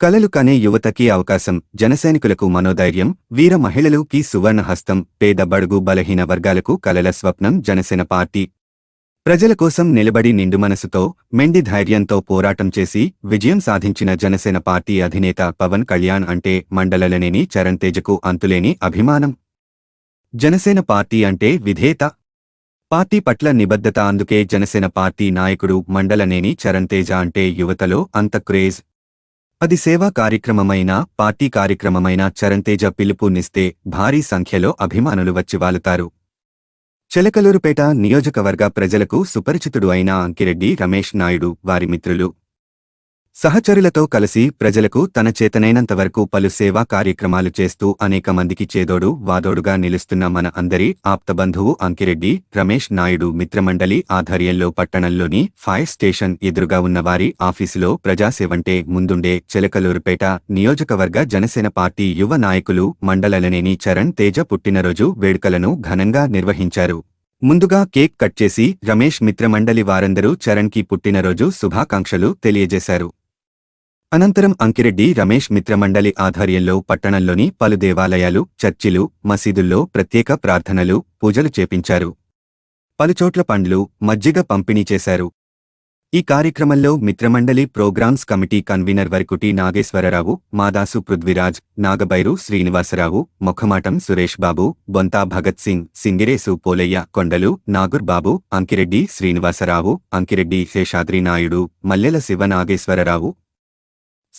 కలలు కనే యువతకి అవకాశం. జనసైనికులకు మనోధైర్యం వీర మహిళలుకి సువర్ణహస్తం పేద బడుగు బలహీన వర్గాలకు కలల స్వప్నం జనసేన పార్టీ. ప్రజల కోసం నిలబడి నిండు మనసుతో మెండి ధైర్యంతో పోరాటం చేసి విజయం సాధించిన జనసేన పార్టీ అధినేత పవన్ కళ్యాణ్ అంటే మండలలనేని చరణ్ తేజకు అంతులేని అభిమానం. జనసేన పార్టీ అంటే విధేత. పార్టీ పట్ల నిబద్ధత అందుకే జనసేన పార్టీ నాయకుడు మండలనేని చరణ్ తేజ అంటే యువతలో అంత క్రేజ్. అది సేవా కార్యక్రమమైన పార్టీ కార్యక్రమమైన చరణ్ తేజ పిలుపునిస్తే భారీ సంఖ్యలో అభిమానులు వచ్చివాలుతారు చిలకలూరుపేట నియోజకవర్గ ప్రజలకు సుపరిచితుడు అయిన అంకిరెడ్డి రమేష్ నాయుడు వారి మిత్రులు సహచరులతో కలిసి ప్రజలకు తన చేతనైనంతవరకు పలు సేవా కార్యక్రమాలు చేస్తూ అనేక మందికి చేదోడు వాదోడుగా నిలుస్తున్న మన అందరి ఆప్తబంధువు అంకిరెడ్డి రమేష్ నాయుడు మిత్రమండలి ఆధ్వర్యంలో పట్టణంలోని ఫైర్ స్టేషన్ ఎదురుగా ఉన్న వారి ఆఫీసులో ప్రజాసేవంటే ముందుండే చిలకలూరుపేట నియోజకవర్గ జనసేన పార్టీ యువ నాయకులు మండలలనేని చరణ్ తేజ పుట్టినరోజు వేడుకలను ఘనంగా నిర్వహించారు. ముందుగా కేక్ కట్ చేసి రమేష్ మిత్రమండలి వారందరూ చరణ్కి పుట్టినరోజు శుభాకాంక్షలు తెలియజేశారు. అనంతరం అంకిరెడ్డి రమేష్ మిత్రమండలి ఆధ్వర్యంలో పట్టణంలోని పలు దేవాలయాలు చర్చిలు మసీదుల్లో ప్రత్యేక ప్రార్థనలు పూజలు చేపించారు. పలుచోట్ల పండ్లు మజ్జిగ పంపిణీ చేశారు. ఈ కార్యక్రమంలో మిత్రమండలి programs committee convener Varakuti Nageswararao Madasu Prithviraj Nagabairu Srinivasarao Mokhamatam Suresh Babu Bonta Bhagat Singh Singiresu Polayya Kondalu Nagur Babu Ankireddy Srinivasarao Ankireddy Seshadri Naidu Mallela Siva Nageswararao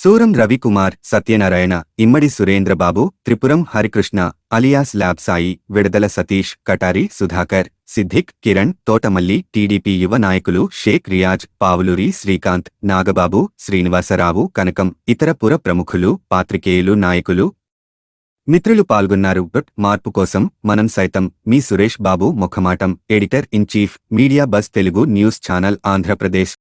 Suram Ravikumar Satyanarayana Immadi Surendrababu Tripuram Harikrishna alias lab Sai Vidadala Satish Katari Sudhakar Siddiq Kiran Totamalli TDP యువ నాయకులు షేక్ రియాజ్ పావులూరి శ్రీకాంత్ నాగబాబు శ్రీనివాసరావు కనకం ఇతర పుర ప్రముఖులు పాత్రికేయులు నాయకులు. మిత్రులు పాల్గొన్నారు. మార్పు కోసం మనం సైతం మీ Suresh Babu Mukhamatam editor in chief media bus Telugu news channel Andhra Pradesh.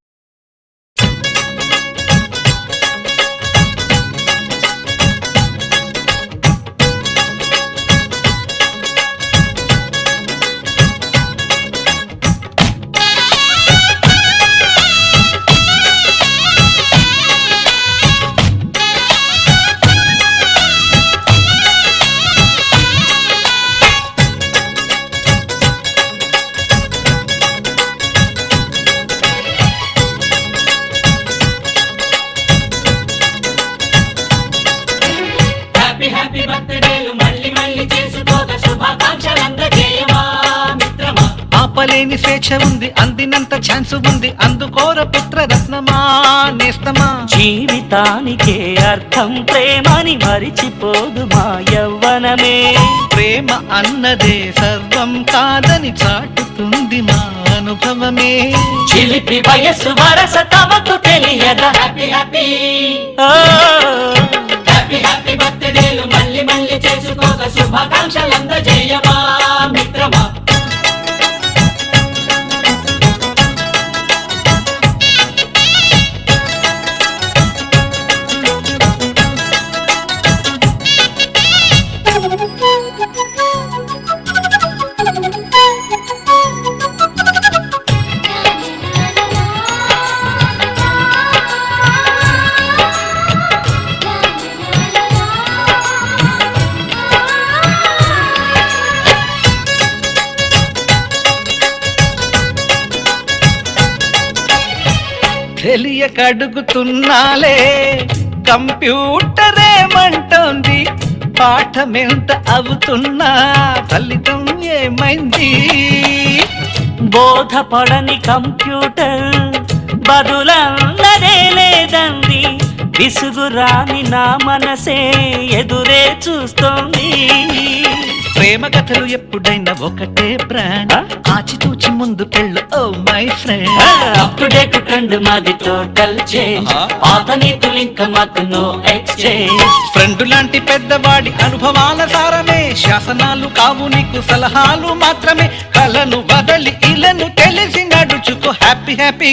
ఆపలేని స్వేచ్ఛ ఉంది అందినంత ఛాన్స్ ఉంది. అందుకోర పుత్ర రత్నమా నేస్తమా? జీవితానికే అర్థం ప్రేమని మరిచిపోదు మా యవ్వనమే. ప్రేమ అన్నదే సర్వం కాదని చాటుతుంది మా అనుభవమే. చిలిపి వయస్సు వరస తమకు తెలియదా? Happy happy oh, happy happy బర్త్డేలు మళ్ళీ మళ్ళీ చేసుకోక శుభాకాంక్షలందజేయమా మిత్రమా? కడుగుతున్నాలే. కంప్యూటర్ ఏమంటోంది పాఠమెంత అవుతున్నా ఫలితం ఏమైంది? బోధపడని కంప్యూటర్ బదులన్నదే లేదండి విసుగురాని నా మనసే ఎదురే చూస్తోంది. ప్రేమ కథలు ఎప్పుడైనా ఒకటే బ్రాండ్? ఆచితూచి ముందుకెళ్ళు ఓ my friend. Up to date trend మాది టోటల్ చేంజ్. పాత నీతులు ఇంకా మాకు నో ఎక్స్చేంజ్ ఫ్రెండ్ లాంటి పెద్దవాడి అనుభవాల సారమే. శాసనాలు కావు నీకు సలహాలు మాత్రమే. కలను వదలి ఇలను తెలిసి నడుచుకో. Happy happy.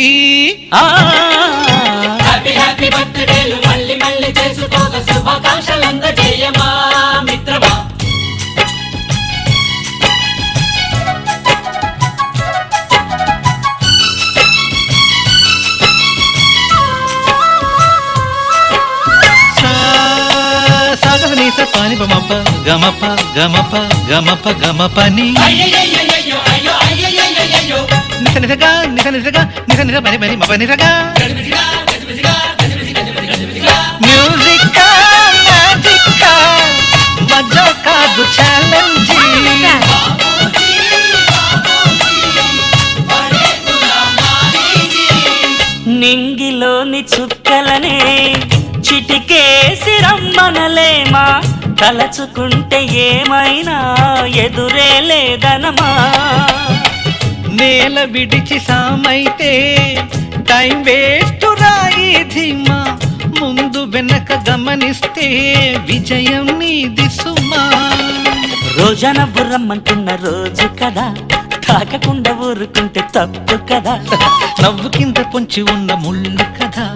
హ్యాపీ హ్యాపీ బర్త్డేలు మళ్ళీ మళ్ళీ చేసుకోక శుభాకాంక్షలందజేయమా మిత్రమా గమప గమప గమప గమప గమపని నిస నిసగా నిస నిసగా నిస నిస పని పని మప నిసగా. మ్యాజిక్ తలచుకుంటే ఏమైనా ఎదురే లేదనమా? నేల విడిచి సామైతే టైం వేస్ట్ రాయి ధీమా. ముందు వెనక గమనిస్తే విజయం నీది సుమా. రోజన బుర్రమ్మంటున్న రోజు కదా తాకకుండా ఊరుకుంటే తప్పు కదా. నవ్వు కింద పొంచి ఉన్న ముళ్ళు కదా?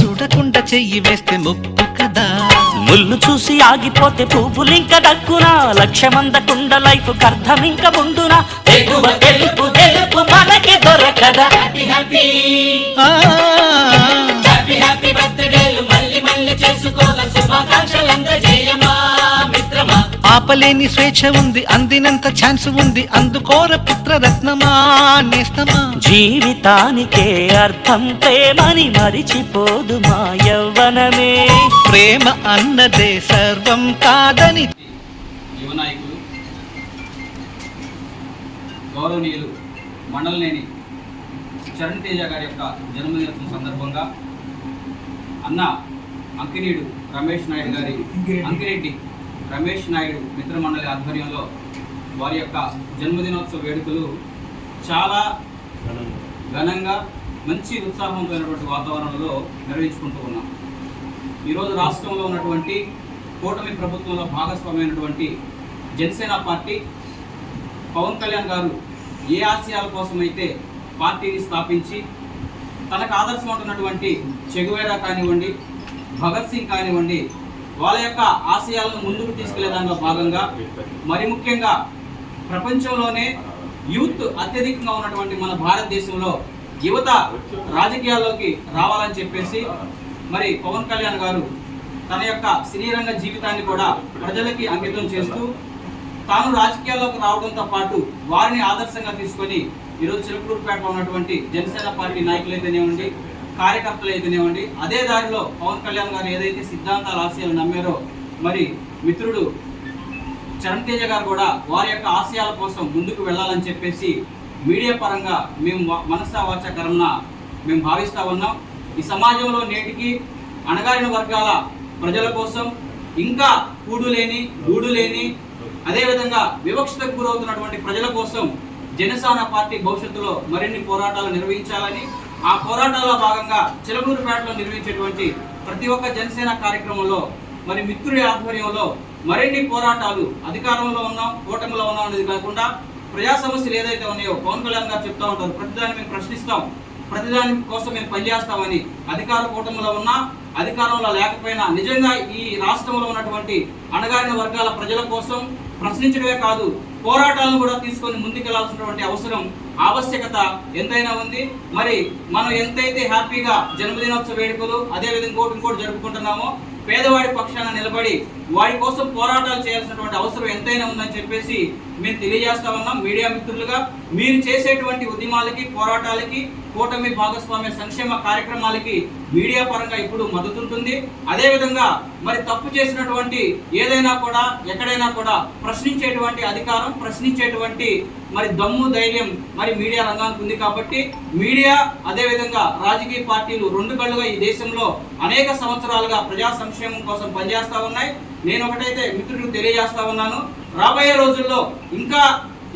చూడకుండా చెయ్యి వేస్తే ముప్పు కదా. ముళ్ళు చూసి ఆగిపోతే పువ్వులింక దక్కునా. లక్ష్యమందకుండా లైఫ్ అర్థం ఇంక ముందునా. ఎగువ తెలుపు తెలుపు మనకి దొరకదా. హ్యాపీ హ్యాపీ ఆపలేని స్వేచ్ఛ ఉంది అందినంత ఛాన్స్ ఉంది. అందుకోర పుత్రరత్నమా నేస్తమా? జీవితానికే అర్థం ప్రేమని మరిచిపోదు మా యవ్వనమే. ప్రేమ అన్నదే సర్వం కాదని. యువ నాయకులు గౌరవనీయులు మండలనేని చరణ్ తేజ గారి యొక్క జన్మదినోత్సవం సందర్భంగా అన్న అంకినీడు రమేష్ నాయుడు గారి అంకిరెడ్డి రమేష్ నాయుడు మిత్రమండలి ఆధ్వర్యంలో వారి యొక్క జన్మదినోత్సవ వేడుకలు చాలా ఘనంగా మంచి ఉత్సాహంతోనటువంటి వాతావరణంలో నిర్వహించుకుంటూ ఉన్నాం. ఈరోజు రాష్ట్రంలో ఉన్నటువంటి కూటమి ప్రభుత్వంలో భాగస్వామైనటువంటి జనసేన పార్టీ పవన్ కళ్యాణ్ గారు ఏ ఆశయాల కోసమైతే పార్టీని స్థాపించి తనకు ఆదర్శం ఉంటున్నటువంటి చెగువేరా కానివ్వండి భగత్ సింగ్ కానివ్వండి వాళ్ళ యొక్క ఆశయాలను ముందుకు తీసుకెళ్ళే దానిలో భాగంగా మరి ముఖ్యంగా ప్రపంచంలోనే యూత్ అత్యధికంగా ఉన్నటువంటి మన భారతదేశంలో యువత రాజకీయాల్లోకి రావాలని చెప్పేసి మరి పవన్ కళ్యాణ్ గారు తన యొక్క సినీ జీవితాన్ని కూడా ప్రజలకి అంకితం చేస్తూ తాను రాజకీయాల్లోకి రావడంతో పాటు వారిని ఆదర్శంగా తీసుకొని ఈరోజు చిలుకూరుపేటలో ఉన్నటువంటి జనసేన పార్టీ నాయకులు అయితేనేవ్వండి కార్యకర్తలు అయితేనేవ్వండి అదే దారిలో పవన్ కళ్యాణ్ గారు ఏదైతే సిద్ధాంతాల ఆశయాలు నమ్మారో మరి మిత్రుడు చరణ్ తేజ గారు కూడా వారి యొక్క ఆశయాల కోసం ముందుకు వెళ్ళాలని చెప్పేసి మీడియా పరంగా మేము వ- మనసా వాచ కర్మన మేము భావిస్తూ ఉన్నాం. ఈ సమాజంలో నేటికి అణగారిన వర్గాల ప్రజల కోసం ఇంకా కూడు లేని గూడు లేని అదేవిధంగా వివక్షతకు గురవుతున్నటువంటి ప్రజల కోసం జనసేన పార్టీ భవిష్యత్తులో మరిన్ని పోరాటాలు నిర్వహించాలని ఆ పోరాటాల్లో భాగంగా చిలకూరుపేటలో నిర్వహించేటువంటి ప్రతి ఒక్క జనసేన కార్యక్రమంలో మరి మిత్రుడి ఆధ్వర్యంలో మరిన్ని పోరాటాలు అధికారంలో ఉన్నాం కూటమిలో ఉన్నాం అనేది కాకుండా ప్రజా సమస్యలు ఏదైతే ఉన్నాయో పవన్ కళ్యాణ్ గారు చెప్తా ఉంటారు ప్రతిదాన్ని మేము ప్రశ్నిస్తాం ప్రతిదాని కోసం మేము పనిచేస్తామని అధికార కూటమిలో ఉన్నా అధికారంలో లేకపోయినా నిజంగా ఈ రాష్ట్రంలో ఉన్నటువంటి అణగారిన వర్గాల ప్రజల కోసం ప్రశ్నించడమే కాదు పోరాటాలను కూడా తీసుకొని ముందుకెళ్ళాల్సినటువంటి అవసరం ఆవశ్యకత ఎంతైనా ఉంది. మరి మనం ఎంతైతే హ్యాపీగా జన్మదినోత్సవ వేడుకలు అదేవిధంగా ఇంకోటి ఇంకోటి జరుపుకుంటున్నామో పేదవాడి పక్షాన నిలబడి వాడి కోసం పోరాటాలు చేయాల్సినటువంటి అవసరం ఎంతైనా ఉందని చెప్పేసి మేము తెలియజేస్తా ఉన్నాం. మీడియా మిత్రులుగా మీరు చేసేటువంటి ఉద్యమాలకి పోరాటాలకి కూటమి భాగస్వామ్య సంక్షేమ కార్యక్రమాలకి మీడియా పరంగా ఇప్పుడు మద్దతు ఉంటుంది. అదేవిధంగా మరి తప్పు చేసినటువంటి ఏదైనా కూడా ఎక్కడైనా కూడా ప్రశ్నించేటువంటి అధికారం ప్రశ్నించేటువంటి మరి దమ్ము ధైర్యం మరి మీడియా రంగానికి ఉంది కాబట్టి మీడియా అదేవిధంగా రాజకీయ పార్టీలు రెండు కళ్ళుగా ఈ దేశంలో అనేక సంవత్సరాలుగా ప్రజా సంక్షేమం కోసం పనిచేస్తూ ఉన్నాయి. నేను ఒకటైతే మిత్రులకు తెలియజేస్తా ఉన్నాను. రాబోయే రోజుల్లో ఇంకా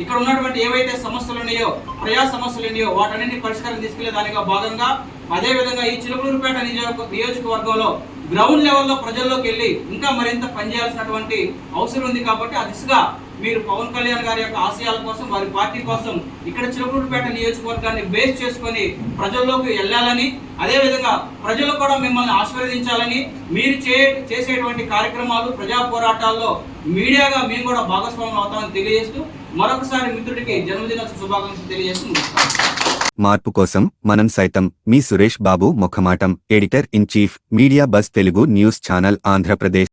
ఇక్కడ ఉన్నటువంటి ఏవైతే సమస్యలు ఉన్నాయో ప్రజా సమస్యలు ఉన్నాయో వాటన్నింటినీ పరిష్కారం తీసుకెళ్ళే దానిగా భాగంగా అదేవిధంగా ఈ చిలుకలూరుపేట నియోజక నియోజకవర్గంలో గ్రౌండ్ లెవెల్లో ప్రజల్లోకి వెళ్ళి ఇంకా మరింత పనిచేయాల్సినటువంటి అవసరం ఉంది కాబట్టి ఆ దిశగా మీరు పవన్ కళ్యాణ్ గారి యొక్క ఆశయాల కోసం వారి పార్టీ కోసం ఇక్కడ చిలుకూరుపేట నియోజకవర్గాన్ని బేస్ చేసుకొని ప్రజల్లోకి వెళ్ళాలని అదేవిధంగా ప్రజలు కూడా మిమ్మల్ని ఆశీర్వదించాలని మీరు చే చేసేటువంటి కార్యక్రమాలు ప్రజా పోరాటాల్లో మీడియాగా మేము కూడా భాగస్వామ్యం అవుతామని తెలియజేస్తూ మరొకసారి మిత్రుడికి జన్మదిన శుభాకాంక్షలు తెలియజేస్తూ మార్పు కోసం మనం సైతం మీ Suresh Babu Mukhamatam editor in chief media bus Telugu news channel Andhra Pradesh.